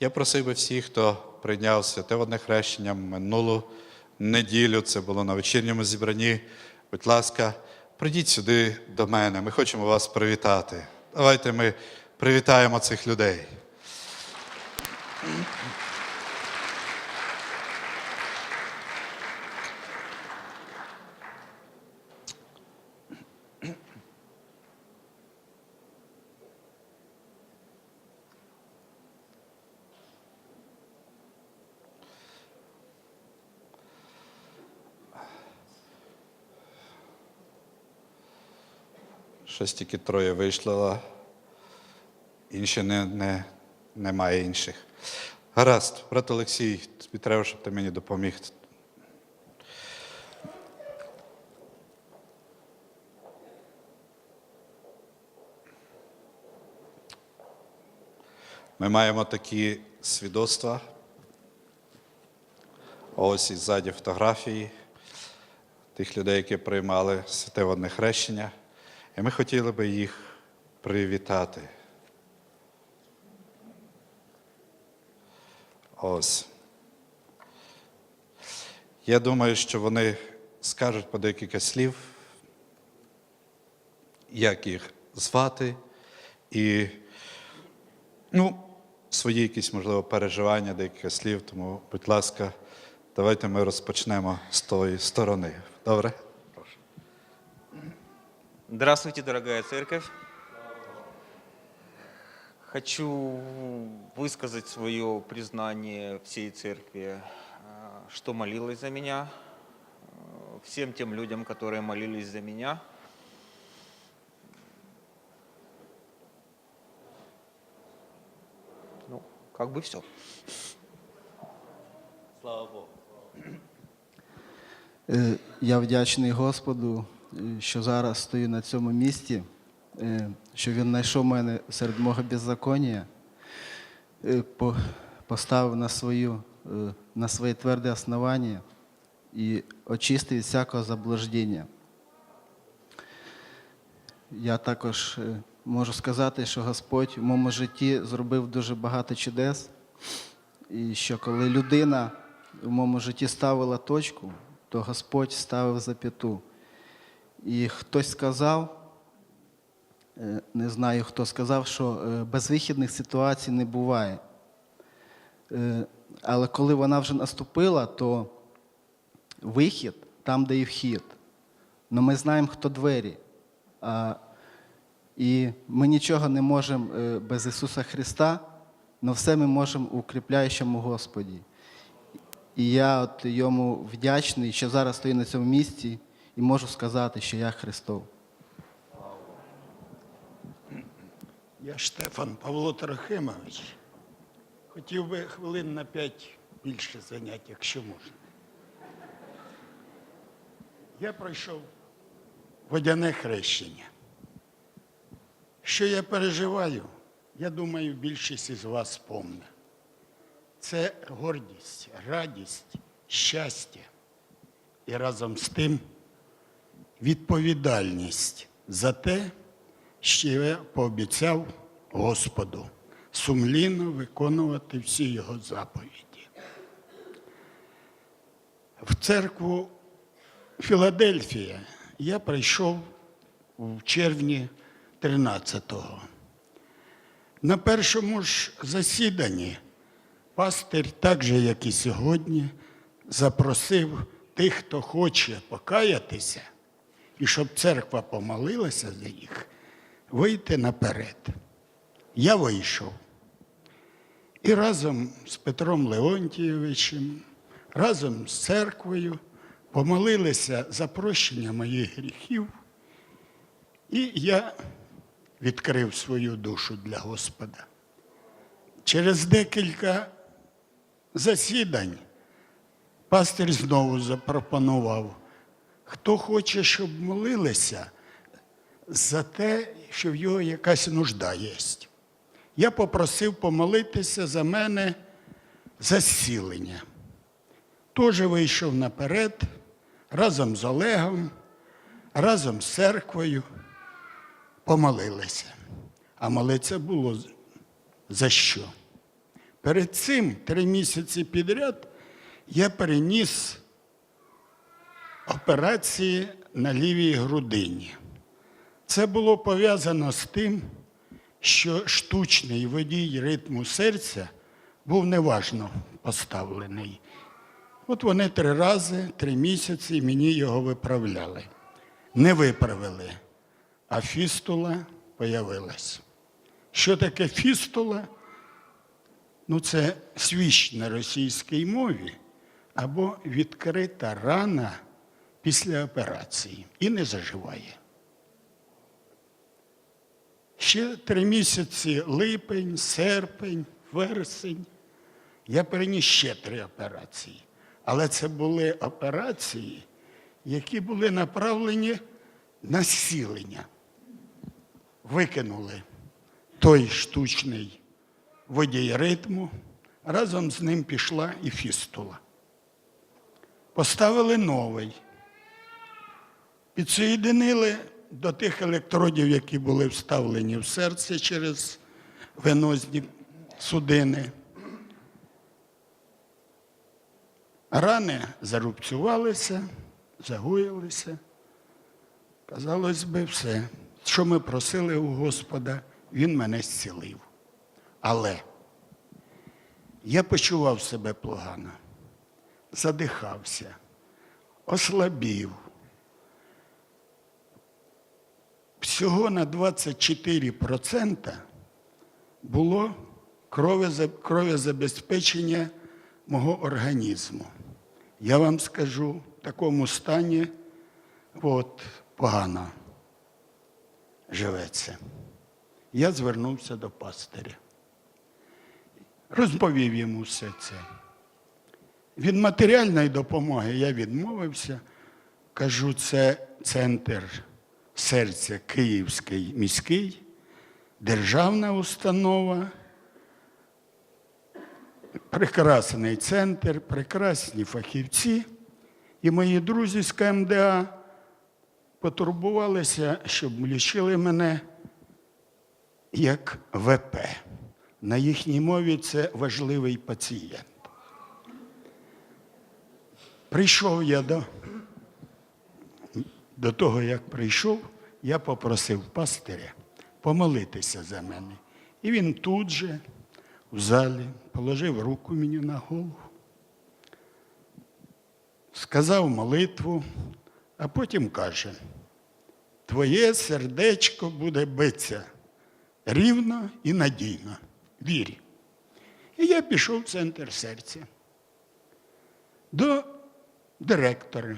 Я просив би всіх, хто прийняв святе водне хрещення минулу неділю, це було на вечірньому зібранні. Будь ласка, прийдіть сюди до мене. Ми хочемо вас привітати. Давайте ми привітаємо цих людей. Щось тільки троє вийшло, інші не, не, немає інших. Гаразд, брат Олексій, тобі треба, щоб ти мені допоміг. Ми маємо такі свідоцтва. Ось і ззаді фотографії тих людей, які приймали святе водне хрещення. І ми хотіли би їх привітати. Ось. Я думаю, що вони скажуть по декілька слів, як їх звати, і ну, свої якісь, можливо, переживання, декілька слів. Тому, будь ласка, давайте ми розпочнемо з тої сторони. Добре? Здравствуйте, дорогая церковь. Хочу высказать свое признание всей церкви, э, что молилась за меня, э, всем тем людям, которые молились за меня. Ну, как бы все. Слава Богу. Е, Я вдячний Господу, що зараз стою на цьому місці, е, що Він знайшов мене серед мого беззаконня, е, поставив на, свою, е, на своє тверде основання і очистив від всякого заблуждення. Я також можу сказати, що Господь в моєму житті зробив дуже багато чудес, і що коли людина в моєму житті ставила точку, то Господь ставив зап'яту. І хтось сказав, е, не знаю, хто сказав, що е, безвихідних ситуацій не буває. Е, Але коли вона вже наступила, то вихід там, де і вхід. Но ми знаємо, хто двері. І ми нічого не можемо без Ісуса Христа, але все ми можемо у укріпляючому Господі. І я от йому вдячний, що зараз стою на цьому місці і можу сказати, що я Христов. Я Штефан Павло Трохимович. Хотів би хвилин на п'ять більше зайняти, якщо можна. Я пройшов водяне хрещення. Що я переживаю, я думаю, більшість із вас помне. Це гордість, радість, щастя і разом з тим відповідальність за те, що я пообіцяв Господу сумлінно виконувати всі його заповіді. В церкву Філадельфія я прийшов в червні 13-го. На першому ж засіданні пастир, так же, як і сьогодні, запросив тих, хто хоче покаятися, і щоб церква помолилася за їх, вийти наперед. Я вийшов. І разом з Петром Леонтійовичем, разом з церквою помолилися за прощення моїх гріхів. І я відкрив свою душу для Господа. Через декілька засідань пастир знову запропонував, хто хоче, щоб молилися за те, що в його якась нужда є. Я попросив помолитися за мене за зцілення. Теж вийшов наперед разом з Олегом, разом з церквою, помолилися. А молитися було за що? Перед цим три місяці підряд я переніс операції на лівій грудині. Це було пов'язано з тим, що штучний водій ритму серця був неважно поставлений. От вони три рази, три місяці мені його виправляли. Не виправили, а фістула появилась. Що таке фістула? Ну, це свіщ на російській мові або відкрита рана після операції і не заживає. Ще три місяці липень, серпень, вересень. Я переніс ще три операції. Але це були операції, які були направлені на зцілення. Викинули той штучний водій ритму, разом з ним пішла і фістула. Поставили новий. Підсоєдинили до тих електродів, які були вставлені в серце через венозні судини. Рани зарубцювалися, загоїлися. Казалось би, все. Що ми просили у Господа, Він мене зцілив. Але я почував себе погано, задихався, ослабів. Всього на 24% було кровоза- кровозабезпечення мого організму. Я вам скажу, в такому стані от, погано живеться. Я звернувся до пастиря. Розповів йому все це. Від матеріальної допомоги я відмовився. Кажу, це центр серця Київський міський, державна установа, прекрасний центр, прекрасні фахівці. І мої друзі з КМДА потурбувалися, щоб лічили мене як ВП. На їхній мові це важливий пацієнт. Прийшов я до, до того, як прийшов, я попросив пастиря помолитися за мене. І він тут же, в залі, положив руку мені на голову, сказав молитву, а потім каже, твоє сердечко буде битися рівно і надійно. Вір. І я пішов в центр серця до директора,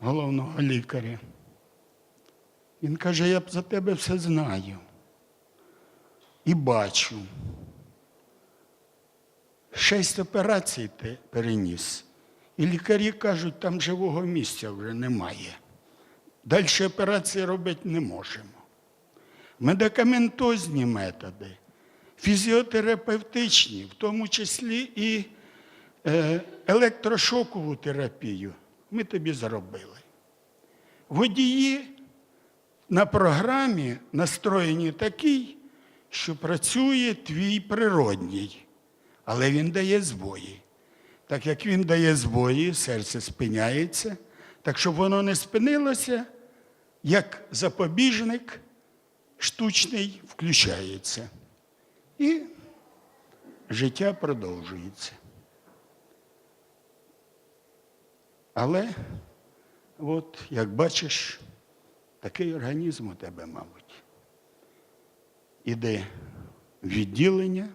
головного лікаря. Він каже, я за тебе все знаю і бачу. Шість операцій ти переніс. І лікарі кажуть, там живого місця вже немає. Далі операції робити не можемо. Медикаментозні методи, фізіотерапевтичні, в тому числі і е, електрошокову терапію ми тобі зробили. Водії на програмі настроєні такий, що працює твій природній, але він дає збої. Так як він дає збої, серце спиняється, так щоб воно не спинилося, як запобіжник штучний включається. І життя продовжується. Але, от, як бачиш, такий організм у тебе, мабуть. Іде відділення,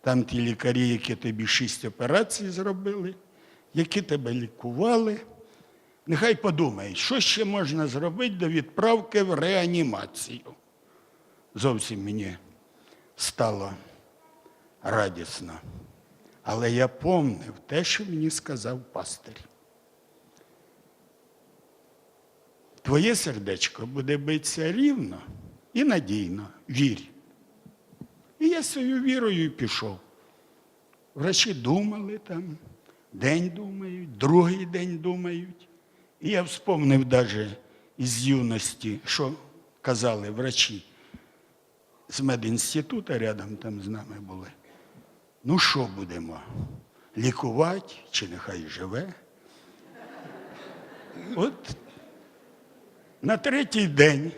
там ті лікарі, які тобі шість операцій зробили, які тебе лікували. Нехай подумають, що ще можна зробити до відправки в реанімацію. Зовсім мені стало радісно. Але я помнив те, що мені сказав пастир. Твоє сердечко буде битися рівно і надійно. Вірь. І я своєю вірою пішов. Врачі думали там, день думають, другий день думають. І я вспомнив навіть із юності, що казали врачі з медінституту рядом там з нами були. Ну що будемо? Лікувати чи нехай живе? От на третій день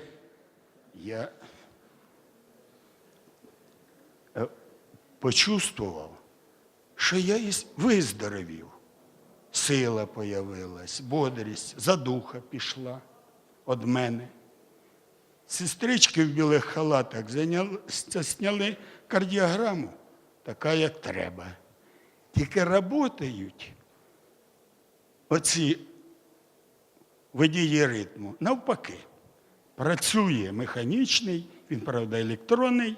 я е, почувствував, що я виздоровів. Сила появилась, бодрість, задуха пішла від мене. Сестрички в білих халатах зняли кардіограму, така, як треба. Тільки працюють оці водії ритму. Навпаки, працює механічний, він, правда, електронний,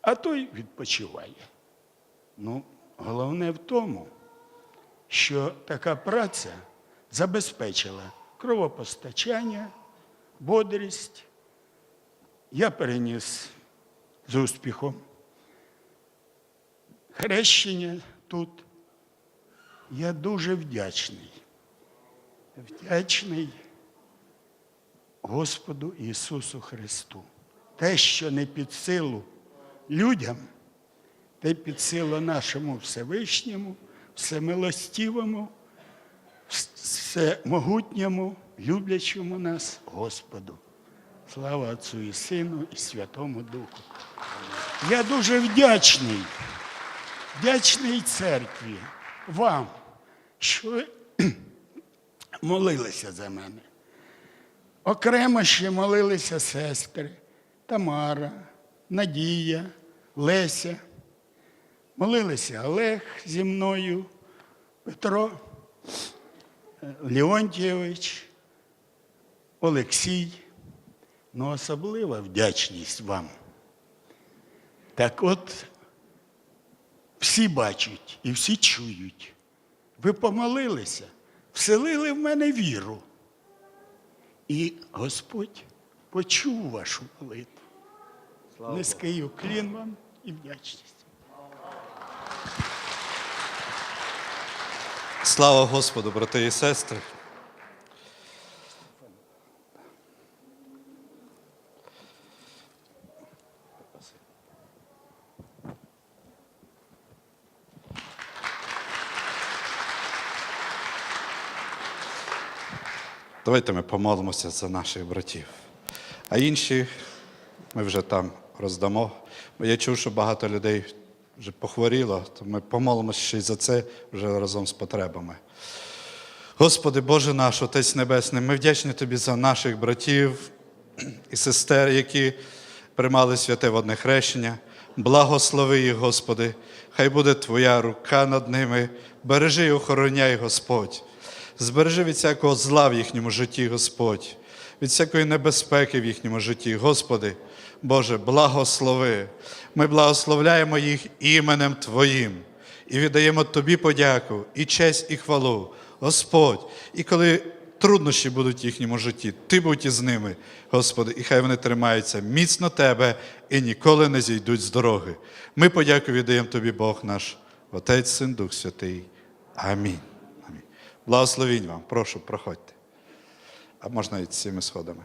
а той відпочиває. Ну, головне в тому, що така праця забезпечила кровопостачання, бодрість. Я переніс з успіхом хрещення тут. Я дуже вдячний. Вдячний Господу Ісусу Христу. Те, що не під силу людям, те під силу нашому Всевишньому, Всемилостивому, всемогутньому, люблячому нас Господу. Слава Отцу і Сину і Святому Духу. Я дуже вдячний, вдячний церкві, вам, що молилися за мене. Окремо ще молилися сестри Тамара, Надія, Леся. Молилися Олег зі мною, Петро, е, Леонтійович, Олексій. Ну, особлива вдячність вам. Так от, всі бачать і всі чують. Ви помолилися, вселили в мене віру. І Господь почув вашу молитву. Низький уклін вам і вдячність. Слава Господу, брати і сестри. Давайте ми помолимося за наших братів. А інші ми вже там роздамо. Я чув, що багато людей вже похворіло, то ми помолимося ще й за це вже разом з потребами. Господи Боже наш, Отець Небесний, ми вдячні Тобі за наших братів і сестер, які приймали святе водне хрещення. Благослови їх, Господи, хай буде Твоя рука над ними, бережи і охороняй, Господь. Збережи від всякого зла в їхньому житті, Господь, від всякої небезпеки в їхньому житті, Господи, Боже, благослови. Ми благословляємо їх іменем Твоїм і віддаємо Тобі подяку, і честь, і хвалу. Господь, і коли труднощі будуть в їхньому житті, Ти будь із ними, Господи, і хай вони тримаються міцно Тебе і ніколи не зійдуть з дороги. Ми подяку віддаємо Тобі, Бог наш, Отець, Син, Дух Святий. Амінь. Благословінь вам, прошу, проходьте. А можна і цими сходами.